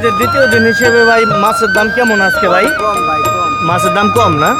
ঈদের দ্বিতীয় দিন হিসেবে ভাই মাছের দাম কেমন আজকে ভাই? কম ভাই কম। মাছের দাম কম না?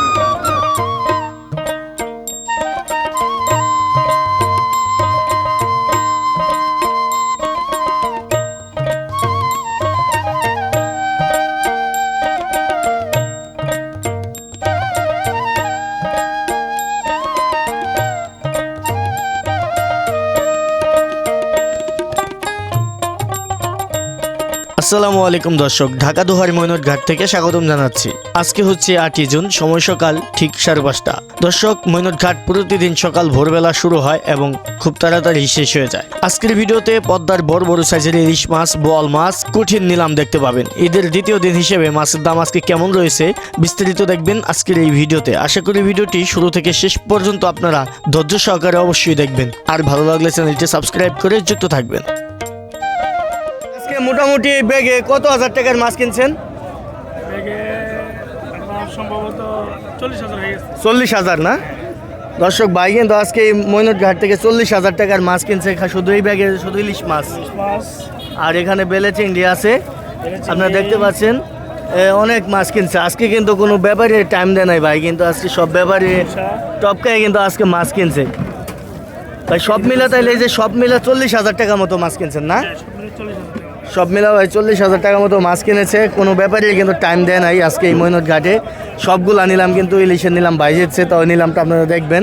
আসসালামু আলাইকুম দর্শক, ঢাকা দোহার মৈনট ঘাট থেকে স্বাগতম জানাচ্ছি। আজকে হচ্ছে আটই জুন, সময় সকাল ঠিক সাড়ে পাঁচটা। দর্শক মৈনট ঘাট প্রতিদিন সকাল ভোরবেলা শুরু হয় এবং খুব তাড়াতাড়ি শেষ হয়ে যায়। আজকের ভিডিওতে পদ্মার বড় বড় সাইজের ইলিশ মাছ বল মাছ কঠিন নিলাম দেখতে পাবেন। ঈদের দ্বিতীয় দিন হিসেবে মাছের দাম আজকে কেমন রয়েছে বিস্তারিত দেখবেন আজকের এই ভিডিওতে। আশা করি ভিডিওটি শুরু থেকে শেষ পর্যন্ত আপনারা ধৈর্য সহকারে অবশ্যই দেখবেন। আর ভালো লাগলে চ্যানেলটি সাবস্ক্রাইব করে যুক্ত থাকবেন। মোটামুটি ব্যাগে কত হাজার টাকার মাছ কিনছেন? চল্লিশ হাজার হয়ে না? দর্শক ভাই কিন্তু আজকে মৈনট ঘাট থেকে চল্লিশ হাজার টাকার মাছ কিনছে। শুধু এই ব্যাগে শুধু ইলিশ মাছ। মাছ। আর এখানে বেলে চিংড়ি আছে। আপনারা দেখতে পাচ্ছেন অনেক মাছ কিনছে। আজকে কিন্তু কোনো ব্যাপারে টাইম দেয় নাই ভাই। কিন্তু আজকে সব ব্যাপারে টপকায় কিন্তু আজকে মাছ কিনছে। ভাই সব মিলা তাইলে এই যে সব মিলা চল্লিশ হাজার টাকা মতো মাছ কিনছেন না? টাকা সব মিলা ভাই, চল্লিশ হাজার টাকা মতো মাছ কিনেছে। কোনো ব্যাপারে কিন্তু টাইম দেয় নাই আজকে এই মৈনট ঘাটে সবগুলা নিলাম কিন্তু ইলিশের নিলাম ভাই যেচ্ছে তাও নিলামটা আপনারা দেখবেন।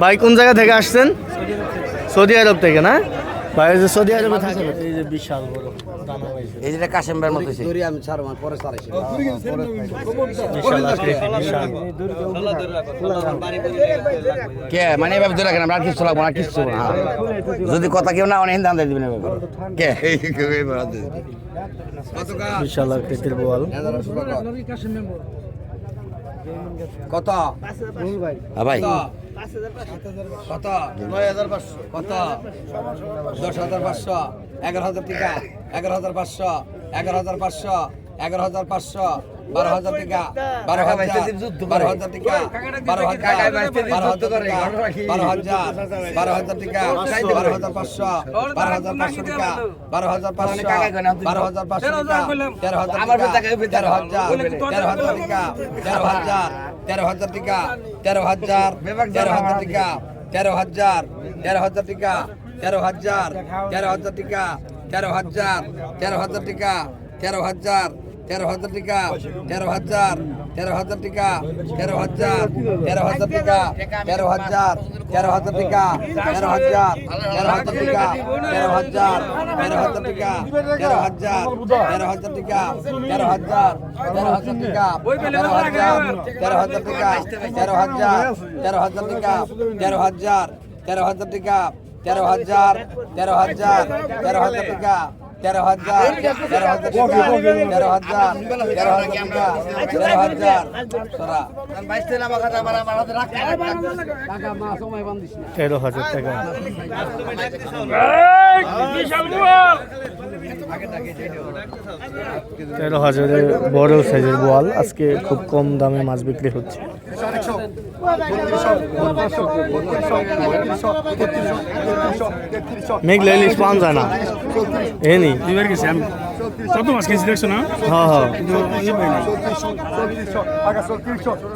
ভাই, কোন জায়গা থেকে আসছেন? সৌদি আরব থেকে, না? ভাই ওই যে সৌদি আরবে থাকে এই যে বিশাল বড় দানা পাইছে এই যেটা কাশেমবার মতো দূরে আমি ছাড় পরে ছাড়াইছি। বিশাল আকৃতি, বিশাল। কে? মানে এভাবে ধরে রাখেন আমরা আর কিছু লাগবো না কিছু না। যদি কথা কেউ না অনেক দাম দিয়ে দিবেন এভাবে কে? বিশাল আকৃতির বোয়াল। কত? হ্যাঁ ভাই। কত? নয় হাজার পাঁচশো। কত? দশ হাজার পাঁচশো এগারো হাজার টিকা এগারো হাজার পাঁচশো এগারো হাজার পাঁচশো এগারো হাজার পাঁচশো। বারো হাজার টাকা বারো হাজার বারো হাজার টাকা বারো হাজার বারো হাজার টাকা বারো হাজার বারো হাজার টাকা বারো হাজার পাঁচশো। বারো হাজার পাঁচশো টাকা বারো হাজার পাঁচশো বারো হাজার পাঁচশো টাকা তেরো হাজার টাকা তেরো হাজার তেরো হাজার টাকা তেরো হাজার তেরো হাজার টাকা তেরো হাজার তেরো হাজার টাকা তেরো হাজার তেরো হাজার টাকা তেরো হাজার তেরো হাজার টাকা তেরো হাজার তেরো হাজার টাকা তেরো হাজার তেরো হাজার টাকা তেরো হাজার তেরো হাজার টাকা তেরো হাজার তেরো হাজার টাকা তেরো হাজার তেরো হাজার টাকা তেরো হাজার তেরো হাজার টাকা তেরো হাজার তেরো হাজার টাকা তেরো হাজার তেরো হাজার টাকা তেরো হাজার তেরো হাজার টাকা তেরো হাজার তেরো হাজার টাকা তেরো হাজার তেরো হাজার টাকা তেরো হাজার তেরো হাজার টাকা তেরো হাজার তেরো হাজার তেরো হাজার টাকা তেরো হাজার তেরো হাজার টাকা তেরো হাজার তেরো হাজার তেরো হাজার। তেরো হাজার টাকা। তেরো হাজারের বড় সাইজের বোয়াল আজকে খুব কম দামে মাছ বিক্রি হচ্ছে। মেঘলা ইলিশ পাওয়া যায় না। এনি দুইবার গেছি আমি কত মাছ খেয়েছি দেখছ না হ্যাঁ হ্যাঁ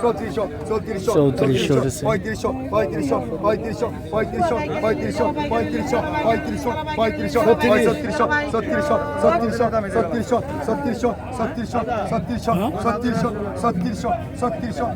চৌত্রিশশো চৌত্রিশশো উঠেছে। পঁয়ত্রিশশো পঁয়ত্রিশশো পঁয়ত্রিশশো পঁয়ত্রিশশো পঁয়ত্রিশশো পঁয়ত্রিশশো পঁয়ত্রিশশো পঁয়ত্রিশশো ছত্রিশশো ছত্রিশশো ছত্রিশশো ছত্রিশশো ছত্রিশশো ছত্রিশশো ছত্রিশশো ছত্রিশশো ছত্রিশশো ছত্রিশশো ছত্রিশশো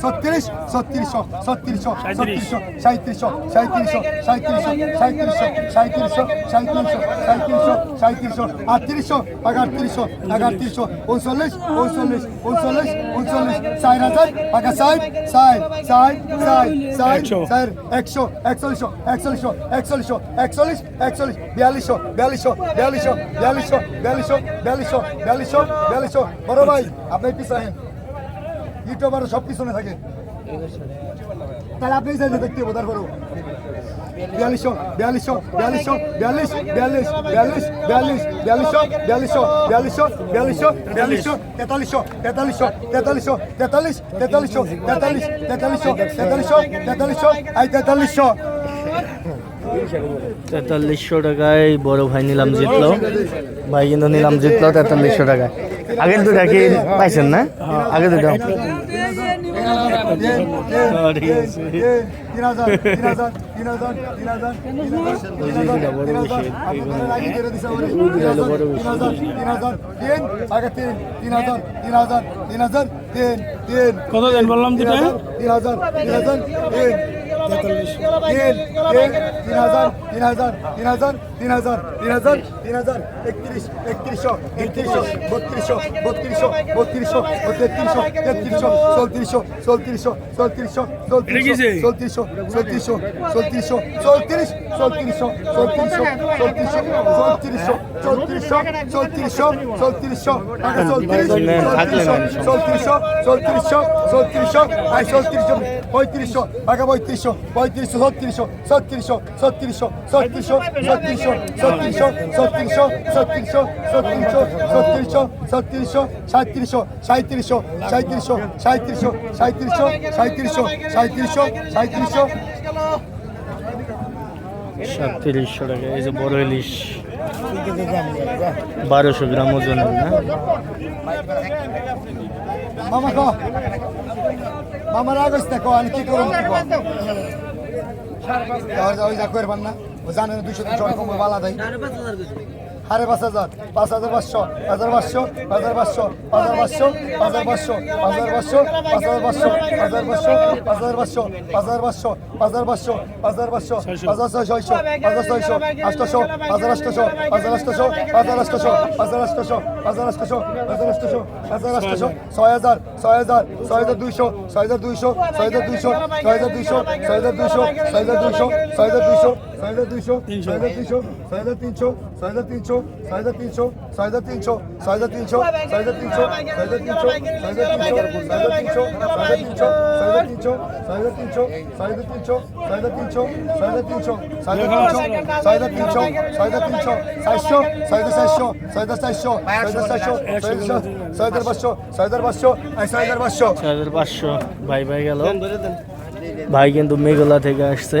ছত্রিশ ছত্রিশশো ছত্রিশশো ছত্রিশশো সাঁত্রিশশো সাঁত্রিশশো সাঁত্রিশশো সাঁত্রিশশো সাঁত্রিশশো সাঁত্রিশশো সাঁত্রিশশো সাঁত্রিশশো আটত্রিশশো আটত্রিশশো আটত্রিশশো উনচল্লিশ উনচল্লিশ উনচল্লিশ উনচল্লিশ চার হাজার পাকা ষাট ষাট ষাট ষাট ষাট। স্যার একশো একচল্লিশশো একচল্লিশশো একচল্লিশশো একচল্লিশ একচল্লিশ বিয়াল্লিশশো বিয়াল্লিশশো বিয়াল্লিশশো বিয়াল্লিশশো বিয়াল্লিশশো বিয়াল্লিশশো বিয়াল্লিশশো বিয়াল্লিশশো। বড় ভাই আপনি পিছনে ইউটিউবার সব পিছনে থাকে। তাহলে আপনি দেখতে বোধার করো বিয়াল্লিশশো বিয়াল্লিশশো বিয়াল্লিশশো বিয়াল্লিশ বিয়াল্লিশ বিয়াল্লিশ বিয়াল্লিশ বিয়াল্লিশশো বিয়াল্লিশশো বিয়াল্লিশশো বিয়াল্লিশশো বিয়াল্লিশশো তেতাল্লিশশো তেতাল্লিশশো তেতাল্লিশশো তেতাল্লিশ তেতাল্লিশশো তেতাল্লিশ তেতাল্লিশশো তেতাল্লিশশো তেতাল্লিশশো এই তেতাল্লিশশো তেতাল্লিশশো টাকায় বড় ভাই নিলাম জিতলো ভাই কিন্তু নিলাম জিতলো তেতাল্লিশশো টাকায় আগের দুটা কি পাইছেন না আগে দুটা কত দেন বললাম তিন হাজার তিন হাজার তিন তেতাল্লিশ তিন তিন তিন হাজার তিন হাজার তিন হাজার তিন হাজার তিন হাজার তিন হাজার একত্রিশ একত্রিশশো একত্রিশশো বত্রিশশো বত্রিশশো বত্রিশশো তেত্রিশশো তেত্রিশশো চৌত্রিশশো চৌত্রিশশো চৌত্রিশশো? চৌত্রিশশো চৌত্রিশশো চৌত্রিশশো চৌত্রিশ চৌত্রিশশো চৌত্রিশশো চৌত্রিশশো চৌত্রিশশো চৌত্রিশশো চৌত্রিশশো চৌত্রিশশো চৌত্রিশশো চৌত্রিশশো চৌত্রিশশো চৌত্রিশশো চৌত্রিশশো পঁয়ত্রিশশো টাকা পঁয়ত্রিশশো পঁয়ত্রিশশো ছত্রিশশো ছত্রিশশো ছত্রিশশো ছত্রিশশো ছত্রিশশো ছত্রিশশো ছত্রিশশো ছত্রিশশো ছত্রিশশো ছত্রিশশো ছত্রিশশো সাঁত্রিশশো সাঁত্রিশশো সাঁত্রিশশো সাঁত্রিশশো সাঁত্রিশশো সাঁত্রিশশো সাঁত্রিশশো সাঁত্রিশশো সাতত্রিশশো টাকা এই যে বড় ইলিশ বারোশো গ্রাম ওজন দেখো আমি কি করব? ওই যা করবেন না। ও জানেন দুশো তিনশো বালা দেয়। সাড়ে পাঁচ হাজার পাঁচ হাজার পাঁচশো হাজার পাঁচশো হাজার পাঁচশো হাজার পাঁচশো হাজার পাঁচশো হাজার পাঁচশো হাজার পাঁচশো হাজার পাঁচশো হাজার পাঁচশো হাজার পাঁচশো হাজার পাঁচশো হাজার পাঁচশো হাজার ছয়শো হাজার ছয়শো আটশো হাজার আটশো হাজার আটশো হাজার আটশো হাজার আটশো হাজার আটশো হাজার আটশো হাজার আটশো ছয় হাজার ছয় হাজার ছয় হাজার দুইশো ছয় হাজার দুইশো ছয় হাজার দুইশো ছয় হাজার দুইশো ছয় হাজার দুইশো ছয় হাজার দুইশো ছয় হাজার দুইশো ছয় হাজার দুইশো ছয় হাজার তিনশো ছয় হাজার তিনশো ছয় হাজার তিনশো ছয় হাজার তিনশো ছয় হাজার তিনশো ছয় হাজার তিনশো ছয় হাজার তিনশো ছয় হাজার তিনশো ছয় হাজার তিনশো ছয় হাজার তিনশো ছয় হাজার তিনশো ছয় হাজার তিনশো ছয় হাজার তিনশো ছয় হাজার তিনশো ছয় হাজার তিনশো ছয় হাজার তিনশো ছয় হাজার তিনশো ছয় হাজার তিনশো ছয় হাজার চারশো ছয় হাজার চারশো ছয় হাজার চারশো ছয় হাজার পাঁচশো ছয় হাজার পাঁচশো ছয় হাজার পাঁচশো ছয় হাজার পাঁচশো ভাই ভাই গেল ভাই কিন্তু মেঘলা থেকে আসছে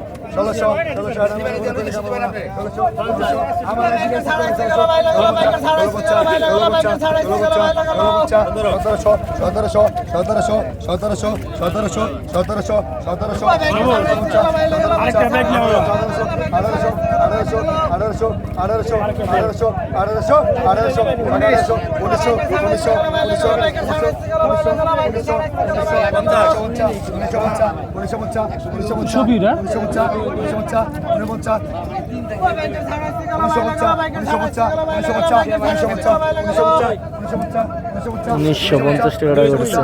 ষোলোশো সতেরোশো সতেরোশো সতেরোশো সতেরোশো সতেরোশো সতেরোশো সতেরোশো। আঠারোশো আঠারোশো আঠারোশো আঠারোশো আঠারোশো আঠারোশো আঠারোশো আঠারোশো উনিশশো উনিশশো উনিশশো উনিশশো উনিশশো উনিশশো উনিশশো উনিশশো উনিশশো? উনিশশো উনিশশো উনিশশো উনিশশো উনিশশো উনিশশো উনিশশো উনিশশো পঞ্চাশ দুই হাজার পঞ্চাশ টাকা দুই হাজার পঞ্চাশ দুই হাজার পঞ্চাশ দুই হাজার পঞ্চাশ দুই হাজার পঞ্চাশ দুই উনিশশো পঞ্চাশ উনিশ পঞ্চাশ উনিশশো পঞ্চাশ উনিশশো পঞ্চাশ উনিশশো পঞ্চাশ উনিশশো পঞ্চাশ উনিশশো পঞ্চাশ উনিশশো পঞ্চাশ টাকা টাকা উঠেছে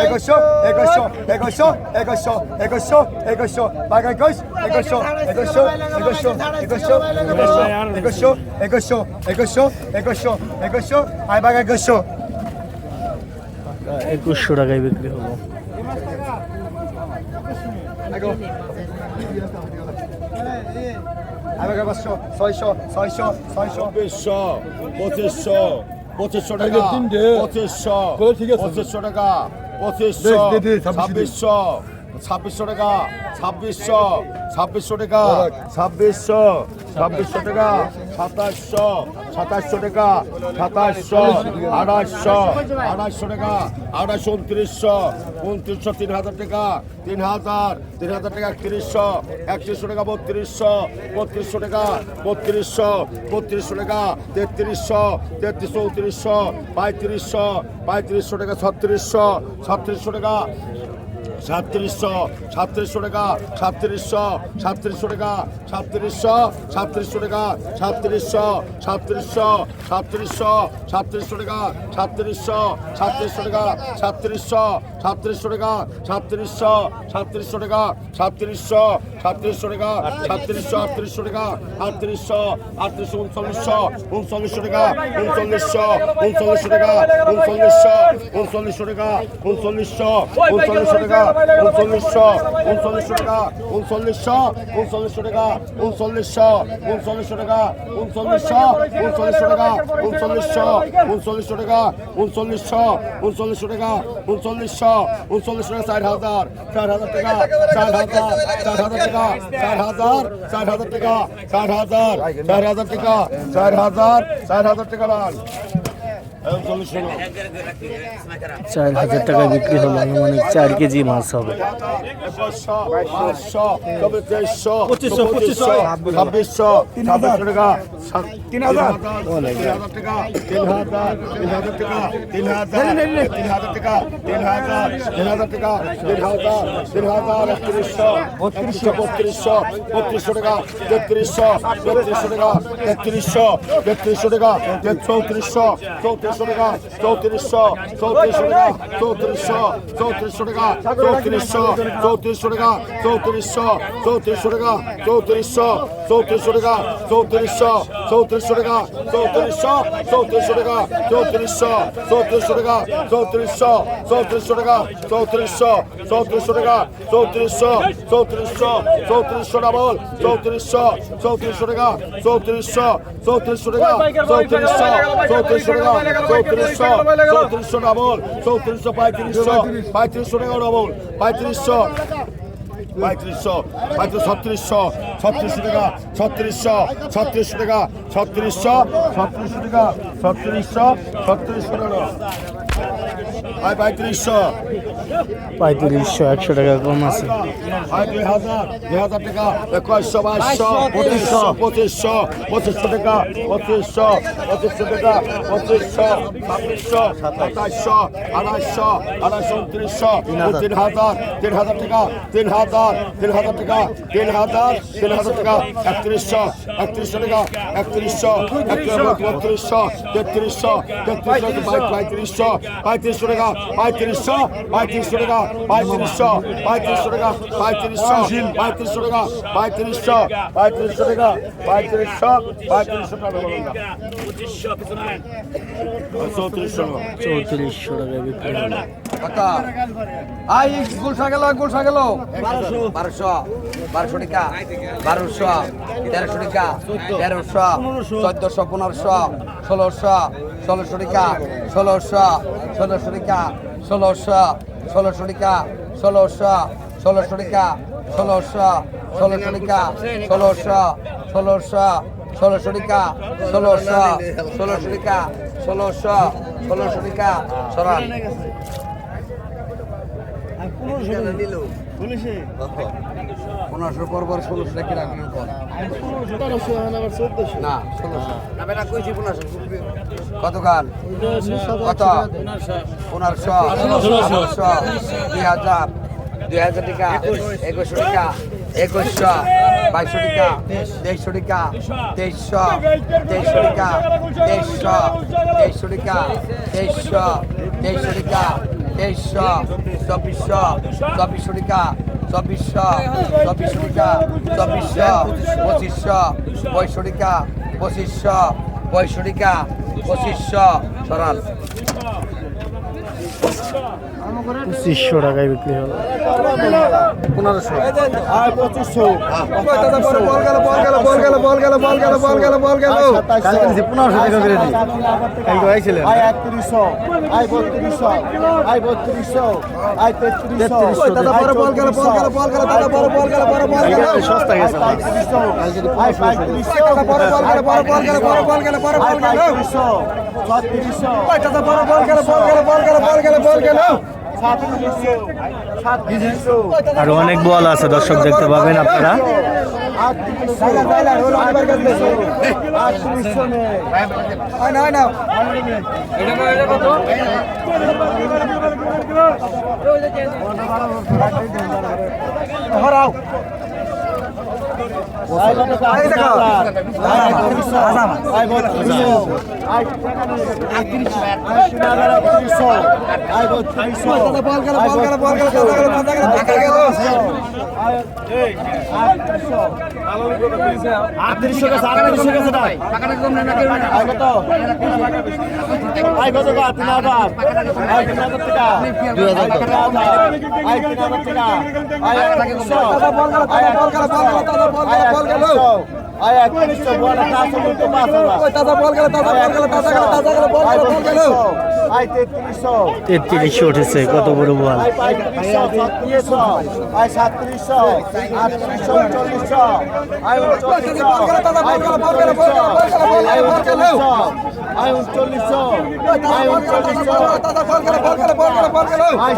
একুশশো একুশশো একুশশো একুশশো একুশশো একুশশো একুশশো একুশশো একুশশো আই বাঘ একুশশো একুশশো টাকায় বিক্রি বাঘ পাঁচশো ছয়শো ছয়শো ছয়শো চব্বিশশো পঁচিশশো পঁচিশশো টাকা পঁচিশশো পঁচিশশো টাকা পঁচিশশো ছাব্বিশশো। ছাব্বিশশো টাকা, ছাব্বিশশো ছাব্বিশশো টাকা, ছাব্বিশশো ছাব্বিশশো টাকা, সাতাশশো সাতাশশো টাকা, সাতাশশো, আঠাশশো আঠাশশো টাকা, আঠাশশো উনত্রিশশো উনত্রিশশো তিন হাজার টাকা, তিন হাজার তিন হাজার টাকা, একত্রিশশো একত্রিশশো টাকা, বত্রিশশো বত্রিশশো টাকা, বত্রিশশো বত্রিশশো টাকা, তেত্রিশশো তেত্রিশ চৌত্রিশশো পঁয়ত্রিশশো পঁয়ত্রিশশো টাকা, ছত্রিশশো ছত্রিশশো টাকা সাতত্রিশশো সাতত্রিশশো টাকা, সাতত্রিশশো সাতত্রিশশো টাকা, সাতত্রিশশো সাতত্রিশশো টাকা, সাতত্রিশশো সাতত্রিশশো সাতত্রিশশো সাতত্রিশশো টাকা, সাতত্রিশশো সাতত্রিশশো টাকা, সাতত্রিশশো সাতত্রিশশো টাকা, সাতত্রিশশো সাতত্রিশশো টাকা, সাতত্রিশশো সাতত্রিশশো টাকা, সাতত্রিশশো, আটত্রিশশো টাকা, আটত্রিশশো আটত্রিশশো, উনচল্লিশশো উনচল্লিশশো টাকা, উনচল্লিশশো উনচল্লিশশো টাকা, উনচল্লিশশো উনচল্লিশশো টাকা, উনচল্লিশশো উনচল্লিশশো টাকা উনচল্লিশশো উনচল্লিশশো টাকা উনচল্লিশশো উনচল্লিশশো টাকা উনচল্লিশশো উনচল্লিশশো টাকা উনচল্লিশশো উনচল্লিশশো টাকা উনচল্লিশশো উনচল্লিশশো টাকা উনচল্লিশশো উনচল্লিশশো টাকা উনচল্লিশশো উনচল্লিশশো টাকা চার হাজার চার হাজার টাকা চার হাজার চার হাজার টাকা চার হাজার চার হাজার টাকা চার হাজার চার হাজার টাকা চার হাজার চার হাজার টাকা চার হাজার টাকা বিক্রি হলো আনুমানিক চার কেজি মাছ হবে বত্রিশশো বত্রিশশো বত্রিশশো টাকা তেত্রিশশো তেত্রিশশো টাকা তেত্রিশশো তেত্রিশশো টাকা চৌত্রিশশো চৌত্রিশ চৌত্রিশশো টাকা চৌত্রিশশো চৌত্রিশশো টাকা চৌত্রিশশো চৌত্রিশশো টাকা চৌত্রিশশো চৌত্রিশশো টাকা চৌত্রিশশো চৌত্রিশশো টাকা চৌত্রিশশো চৌত্রিশশো টাকা চৌত্রিশশো চৌত্রিশশো টাকা চৌত্রিশশো চৌত্রিশশো টাকা চৌত্রিশশো চৌত্রিশশো টাকা চৌত্রিশশো চৌত্রিশশো টাকা চৌত্রিশশো চৌত্রিশশো টাকা চৌত্রিশশো চৌত্রিশশো চৌত্রিশশো ডাবল চৌত্রিশশো চৌত্রিশশো টাকা চৌত্রিশশো চৌত্রিশশো টাকা চৌত্রিশশো চৌত্রিশশো টাকা চৌত্রিশশো চৌত্রিশশো ডাবল চৌত্রিশশো পঁয়ত্রিশশো পঁয়ত্রিশশো টাকা ডবল পঁয়ত্রিশশো পঁয়ত্রিশশো, পঁয়ত্রিশ, ছত্রিশশো ছত্রিশশো টাকা, ছত্রিশশো ছত্রিশশো টাকা, ছত্রিশশো ছত্রিশশো টাকা, ছত্রিশশো ছত্রিশশো টাকা। পঁয়ত্রিশশো। পঁয়ত্রিশশো একশো টাকা কম আছে। দুই হাজার দুই হাজার টাকা একুশশো বাইশশো পঁচিশশো পঁচিশশো পঁচিশশো টাকা পঁচিশশো পঁচিশশো টাকা পঁচিশশো ছাব্বিশশো সাতাইশশো আড়াইশো আড়াইশো উনত্রিশশো তিন হাজার। তিন হাজার টাকা তিন হাজার তিন হাজার টাকা তিন হাজার তিন হাজার টাকা একত্রিশশো একত্রিশশো টাকা একত্রিশশো বত্রিশশো তেত্রিশশো তেত্রিশশো পঁয়ত্রিশশো পঁয়ত্রিশশো টাকা পঁয়ত্রিশশো পঁয়ত্রিশশো টাকা পঁয়ত্রিশশো পঁয়ত্রিশশো টাকা পঁয়ত্রিশশো পঁয়ত্রিশশো টাকা পঁয়ত্রিশশো পঁয়ত্রিশশো টাকা পঁয়ত্রিশশো পঁয়ত্রিশশো টাকা চৌত্রিশশো চৌত্রিশশো টাকা বিক্রি কত আই গুলশা গেল গুলশা গেল বারোশো বারোশো টাকা বারোশো তেরোশো টাকা তেরোশো চোদ্দশো পনেরোশো ষোলোশো ষোলোশো টাকা, ষোলোশো ষোলোশো টাকা, ষোলোশো ষোলোশো টাকা, ষোলোশো ষোলোশো টাকা, ষোলোশো ষোলোশো টাকা, ষোলোশো ষোলোশো ষোলোশো টাকা, ষোলোশো ষোলোশো টাকা, ষোলোশো ষোলোশো টাকা, সরান। পনেরোশো পর পর ষোলোশো টাকা রাখবেন পর না ষোলোশো। না বেটা কইছি পনেরোশো। কত গান কত? পনেরোশো। ষোলোশো দুই হাজার। দুই হাজার টাকা। একুশশো টাকা। একুশশো। বাইশশো টাকা। তেইশশো টাকা। তেইশশো। তেইশশো টাকা। তেইশশো। তেইশশো টাকা। তেইশশো। তেইশশো টাকা। তেইশশো, চব্বিশশো চব্বিশশো টাকা, চব্বিশশো চব্বিশশো টাকা, চব্বিশশো, পঁচিশশো, পঁয়ষট্টি টাকা, পঁচিশশো, পঁয়ষট্টি টাকা, পঁচিশশো। সরাল পঁচিশশো টাকায় বিক্রি হলো পনেরোশো পঁচিশশো ছত্রিশশো ছত্রিশশো বল গেল বল গেল বল গেল বল গেল বল গেল আরও অনেক বল আছে দর্শক দেখতে পাবেন আপনারা আটত্রিশশো আটত্রিশশো আটত্রিশশো গেছে আটত্রিশশো গেছে না আয় কত আয় তিন হাজার আয় তিন হাজার টাকা দুই হাজার তিন হাজার তিন হাজার টাকা আয় একত্রিশশো আয় একত্রিশশো তেত্রিশশো উঠেছে কত বড় বল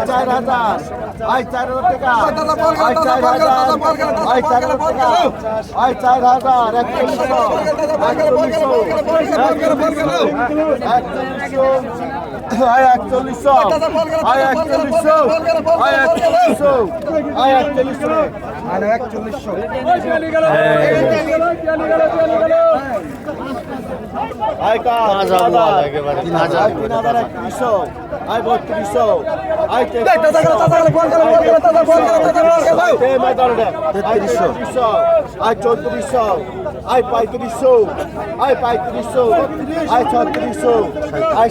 চার হাজার আয় চার হাজার টাকা আয় চার হাজার আয় চার হাজার টাকা আয় চার হাজার একচল্লিশশো একচল্লিশশো একচল্লিশশো আয় একচল্লিশশো আয় একচল্লিশশো আয় একচল্লিশশো আয় একচল্লিশশো আয় কা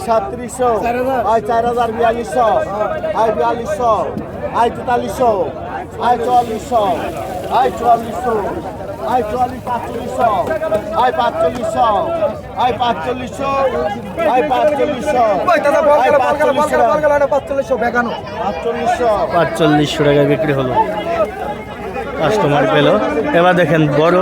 সাতত্রিশশো। আয় চার হাজার বিয়াল্লিশশো। আয় বিয়াল্লিশশো। আয় তেতাল্লিশশো। আয় চুয়াল্লিশশো। আয় চুয়াল্লিশশো। আয় চুয়াল্লিশ পাঁচচল্লিশশো আয়। পাঁচচল্লিশশো আয়। পাঁচচল্লিশশো আয়। পাঁচচল্লিশশো পাঁচচল্লিশশো পাঁচচল্লিশশো পাঁচচল্লিশশো টাকায় বিক্রি হলো। কাস্টমার পেল। এবার দেখেন বড়